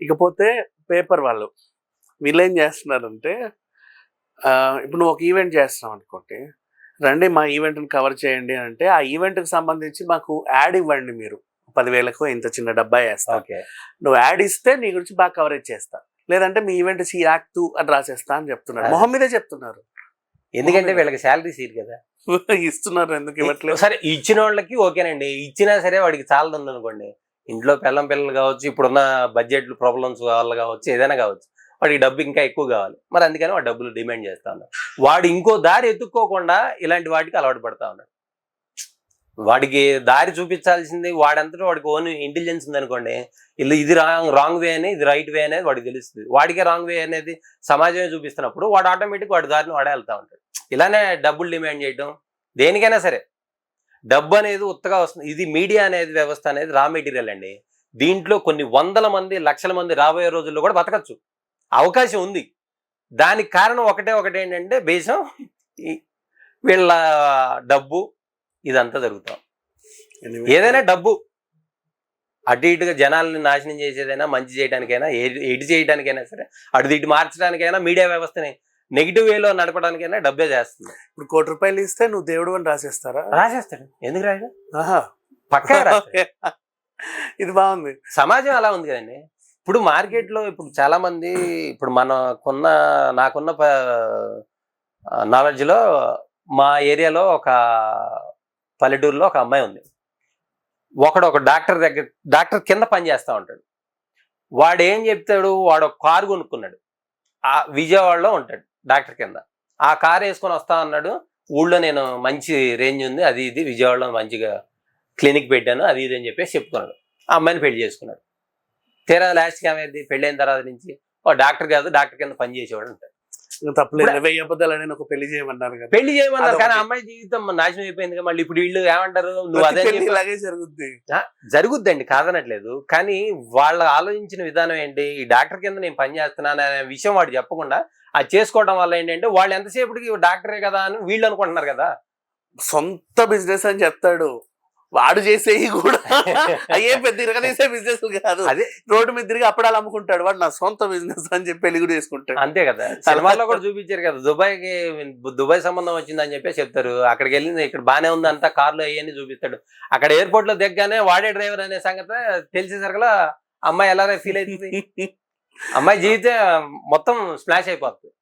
ఇకపోతే పేపర్ వాళ్ళు వీళ్ళు ఏం చేస్తున్నారంటే ఇప్పుడు నువ్వు ఒక ఈవెంట్ చేస్తున్నావు అనుకోండి రండి మా ఈవెంట్ని కవర్ చేయండి అంటే ఆ ఈవెంట్కి సంబంధించి మాకు యాడ్ ఇవ్వండి మీరు. పదివేలకు ఇంత చిన్న డబ్బా వేస్తా. ఓకే. నువ్వు యాడ్ ఇస్తే నీ గురించి బాగా కవరేజ్ చేస్తా. లేదంటే మీ ఈవెంట్ సి యాక్ట్ టూ అని రాసేస్తా అని చెప్తున్నారు. మొహం మీదే చెప్తున్నారు. ఎందుకంటే వీళ్ళకి శాలరీ సీట్ కదా. ఇస్తున్నారు ఎందుకు ఇవ్వట్లేదు? సరే ఇచ్చిన వాళ్ళకి ఓకేనండి. ఇచ్చినా సరే వాడికి చాలా ఉంది అనుకోండి. ఇంట్లో పిల్లం పిల్లలు కావచ్చు ఇప్పుడున్న బడ్జెట్ ప్రాబ్లమ్స్ వల్ల కావచ్చు ఏదైనా కావచ్చు. వాడికి డబ్బు ఇంకా ఎక్కువ కావాలి. మరి అందుకని వాడు డబ్బులు డిమాండ్ చేస్తా ఉన్నాడు. వాడు ఇంకో దారి ఎత్తుక్కోకుండా ఇలాంటి వాటికి అలవాటు పడతా ఉన్నాడు. వాడికి దారి చూపించాల్సింది వాడంతటా వాడికి ఓన్ ఇంటెలిజెన్స్ ఉందనుకోండి ఇల్లు ఇది రాంగ్ రాంగ్ వే అని ఇది రైట్ వే అనేది వాడికి తెలుస్తుంది. వాడికే రాంగ్ వే అనేది సమాజమే చూపిస్తున్నప్పుడు వాడు ఆటోమేటిక్ వాడి దారిని వాడే వెళ్తా ఉంటాడు. ఇలానే డబ్బులు డిమాండ్ చేయడం దేనికైనా సరే. డబ్బు అనేది ఉత్తగా వస్తుంది. ఇది మీడియా అనేది వ్యవస్థ అనేది రా మెటీరియల్ అండి. దీంట్లో కొన్ని వందల మంది లక్షల మంది రాబోయే రోజుల్లో కూడా బతకచ్చు. అవకాశం ఉంది. దానికి కారణం ఒకటే ఒకటి ఏంటంటే బేసం ఈ- వీళ్ళ డబ్బు ఇదంతా జరుగుతాం. ఏదైనా డబ్బు. అటు ఇటుగా జనాల్ని నాశనం చేసేదైనా మంచి చేయడానికైనా ఎటు చేయడానికైనా సరే అటు ఇటు మార్చడానికైనా మీడియా వ్యవస్థని నెగిటివ్ వేలో నడపడానికైనా డబ్బే చేస్తుంది. ఇప్పుడు కోటి రూపాయలు ఇస్తే నువ్వు దేవుడు అని రాసేస్తారా? రాసేస్తాడు. ఎందుకు రాయడు. పక్కా ఇది బాగుంది. సమాజం అలా ఉంది కదండి. ఇప్పుడు మార్కెట్లో ఇప్పుడు చాలా మంది ఇప్పుడు మనకున్న నాకున్న నాలెడ్జ్లో మా ఏరియాలో ఒక పల్లెటూరులో ఒక అమ్మాయి ఉంది. ఒకడు ఒక డాక్టర్ దగ్గర డాక్టర్ కింద పని చేస్తా ఉంటాడు. వాడు ఏం చెప్తాడు? వాడు ఒక కారు కొనుక్కున్నాడు. ఆ విజయవాడలో ఉంటాడు. డాక్టర్ కింద. ఆ కార్ వేసుకొని వస్తా అన్నాడు. ఊళ్ళో నేను మంచి రేంజ్ ఉంది అది ఇది. విజయవాడలో మంచిగా క్లినిక్ పెట్టాను అది ఇది అని చెప్పేసి చెప్పుకున్నాడు. ఆ అమ్మాయిని పెళ్ళి చేసుకున్నాడు. తీరా లాస్ట్కి ఏమైంది పెళ్ళైన తర్వాత నుంచి ఓ డాక్టర్ కాదు డాక్టర్ కింద పని చేసేవాడు ఉంటాడు తప్పలేదు. వెయ్యి అబద్ధాలు ఒక పెళ్ళి చేయమన్నారు కదా. పెళ్ళి చేయమన్నారు కానీ. అమ్మాయి జీవితం నాశనం అయిపోయింది మళ్ళీ ఇప్పుడు వీళ్ళు ఏమంటారు? నువ్వు అదే ఇలాగే జరుగుద్ది. జరుగుద్దండి కాదనట్లేదు. కానీ వాళ్ళ ఆలోచించిన విధానం ఏంటి? ఈ డాక్టర్ కింద నేను పని చేస్తున్నాను అనే విషయం వాడు చెప్పకుండా అది చేసుకోవడం వల్ల ఏంటంటే వాళ్ళు ఎంతసేపటికి డాక్టరే కదా అని వీళ్ళు అనుకుంటున్నారు కదా. సొంత బిజినెస్ అని చెప్తాడు. వాడు చేసేవి కూడా అయ్యే పెద్ద ఇరగదీసే బిజినెస్ కాదు. అదే. రోడ్డు మీద తిరిగి అప్పడాలు అమ్ముకుంటాడు. వాడు నా సొంత బిజినెస్ అని చెప్పి పెళ్ళి కూడా చేసుకుంటాడు. అంతే కదా. సినిమాల్లో కూడా చూపించారు కదా దుబాయ్కి దుబాయ్ సంబంధం వచ్చిందని చెప్పి చెప్తారు. అక్కడికి వెళ్ళింది ఇక్కడ బానే ఉంది అంతా కార్లు అయ్యని చూపిస్తాడు. అక్కడ ఎయిర్పోర్ట్లో దిగ్గానే వాడే డ్రైవర్ అనే సంగతి తెలిసేసరికలా అమ్మాయి ఎలా ఫీల్ అవుతుంది? అమ్మాయి జీవితం మొత్తం స్ప్లాష్ అయిపోతుంది.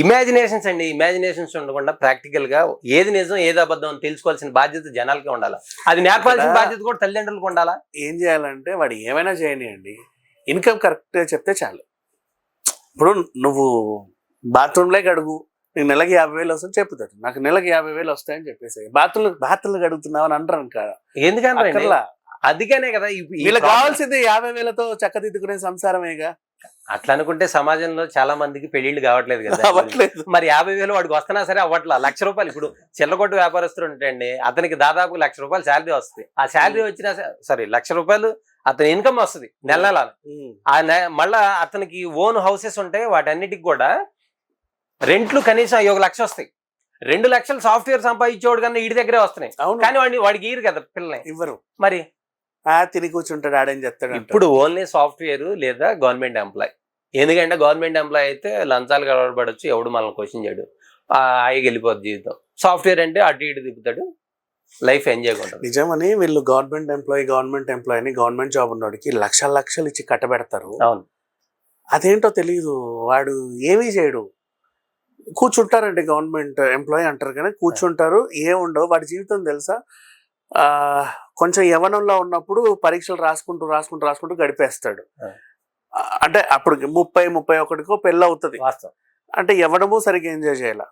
ఇమాజినేషన్స్ అండి. ఇమాజినేషన్స్ ఉండకుండా ప్రాక్టికల్గా ఏది నిజం ఏది అబద్ధం అని తెలుసుకోవాల్సిన బాధ్యత జనాలకే ఉండాలి? అది నేర్పాల్సిన బాధ్యత కూడా తల్లిదండ్రులకు ఉండాలా? ఏం చేయాలంటే వాడు ఏమైనా చేయనియండి ఇన్కమ్ కరెక్ట్ చెప్తే చాలు. ఇప్పుడు నువ్వు బాత్రూంలోకి అడుగు. నీకు నెలకి యాభై వేలు వస్తుంది చెప్తాడు నాకు నెలకి యాభై వేలు వస్తాయని చెప్పేసి. బాత్రూమ్ బాత్రూంలో అడుగుతున్నావు అని అంటారు కదా ఎందుకంటే అందుకనే కదా వీళ్ళకి కావాల్సింది యాభై వేలతో చక్కదిద్దుకునే సంసారమేగా. అట్లా అనుకుంటే సమాజంలో చాలా మందికి పెళ్ళిళ్ళు కావట్లేదు కదా. అవ్వట్లేదు. మరి యాభై వేలు వాడికి వస్తున్నా సరే అవ్వట్లా. లక్ష రూపాయలు ఇప్పుడు చిల్లకొట్టు వ్యాపారస్తుడు ఉంటాయండి అతనికి దాదాపు లక్ష రూపాయలు శాలరీ వస్తుంది. ఆ శాలరీ వచ్చినా సారీ లక్ష రూపాయలు అతని ఇన్కమ్ వస్తుంది నెల నెల. ఆ మళ్ళా అతనికి ఓన్ హౌసెస్ ఉంటాయి వాటన్నిటికి కూడా రెంట్లు కనీసం ఒక లక్ష వస్తాయి. రెండు లక్షలు సాఫ్ట్వేర్ సంపాదించేవాడు కన్నా వీడి దగ్గరే వస్తున్నాయి. కానీ వాడిని వాడికి ఇయ్యరు కదా పిల్లల్ని. ఇవ్వరు. మరి తిని కూర్చుంటాడు ఆడేం చెప్తాడు. ఇప్పుడు ఓన్లీ సాఫ్ట్వేర్ లేదా గవర్నమెంట్ ఎంప్లాయ్. ఎందుకంటే గవర్నమెంట్ ఎంప్లాయ్ అయితే లంచాలు గడవడబడచ్చు ఎవడు మనల్ని క్వశ్చన్ చేయడు. ఆ, హాయిగా వెళ్ళిపోద్ది జీవితం. సాఫ్ట్వేర్ అంటే అటు ఇటు తిప్పుతాడు లైఫ్ ఎంజాయ్ ఉంటుంది. నిజమని వీళ్ళు గవర్నమెంట్ ఎంప్లాయీ గవర్నమెంట్ ఎంప్లాయీని గవర్నమెంట్ జాబ్ ఉన్నోడికి లక్షల లక్షలు ఇచ్చి కట్టబెడతారు. అవును. అదేంటో తెలియదు వాడు ఏమీ చేయడు. కూర్చుంటారండి గవర్నమెంట్ ఎంప్లాయీ అంటారు కానీ కూర్చుంటారు ఏం ఉండవు వాడి జీవితం తెలుసా? కొంచెం యవనంలో ఉన్నప్పుడు పరీక్షలు రాసుకుంటూ రాసుకుంటూ రాసుకుంటూ గడిపేస్తాడు. అంటే అప్పుడు ముప్పై ముప్పై ఒకటికో పెళ్ళి అవుతుంది. అంటే యవ్వనము సరిగ్గా ఎంజాయ్ చేయాలి.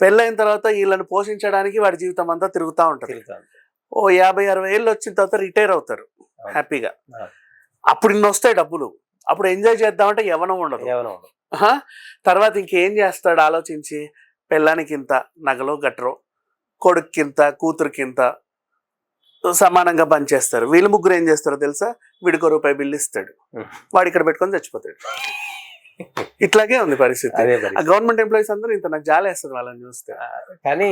పెళ్ళైన తర్వాత వీళ్ళని పోషించడానికి వాడి జీవితం అంతా తిరుగుతూ ఉంటది. ఓ యాభై అరవై ఏళ్ళు వచ్చిన తర్వాత రిటైర్ అవుతారు. హ్యాపీగా. అప్పుడు ఇన్ని వస్తాయి డబ్బులు. అప్పుడు ఎంజాయ్ చేద్దామంటే యవనం ఉండదు. తర్వాత ఇంకేం చేస్తాడు ఆలోచించి? పెళ్ళానికి ఇంత నగలో గట్రో కొడుక్కింత కూతురుకింత సమానంగా పనిచేస్తారు వీళ్ళు ముగ్గురు ఏం చేస్తారో తెలుసా? వీడికో రూపాయి బిల్లు ఇస్తాడు. వాడు ఇక్కడ పెట్టుకొని చచ్చిపోతాడు. ఇట్లాగే ఉంది పరిస్థితి. గవర్నమెంట్ ఎంప్లాయీస్ అందరూ ఇంత నాకు జాలేస్తుంది వాళ్ళని చూస్తే. కానీ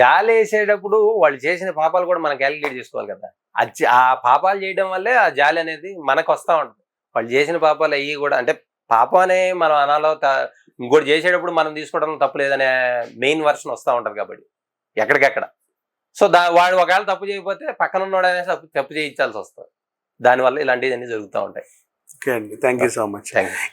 జాలి వేసేటప్పుడు వాళ్ళు చేసిన పాపాలు కూడా మనం క్యాలిక్యులేట్ చేసుకోవాలి కదా. అది ఆ పాపాలు చేయడం వల్లే ఆ జాలి అనేది మనకు వస్తా ఉంటుంది. వాళ్ళు చేసిన పాపాలు అయ్యి కూడా అంటే పాపం అనే మనం అనాలో ఇంకోటి చేసేటప్పుడు మనం తీసుకోవడం తప్పులేదనే మెయిన్ వర్షన్ వస్తూ ఉంటది కాబట్టి. ఎక్కడికెక్కడ. సో దా వాడు ఒకవేళ తప్పు చేయకపోతే పక్కన ఉన్నవాడు అనేసి తప్పు చేయించాల్సి వస్తుంది దానివల్ల ఇలాంటివన్నీ జరుగుతూ ఉంటాయి. ఓకే అండి. Thank you so much.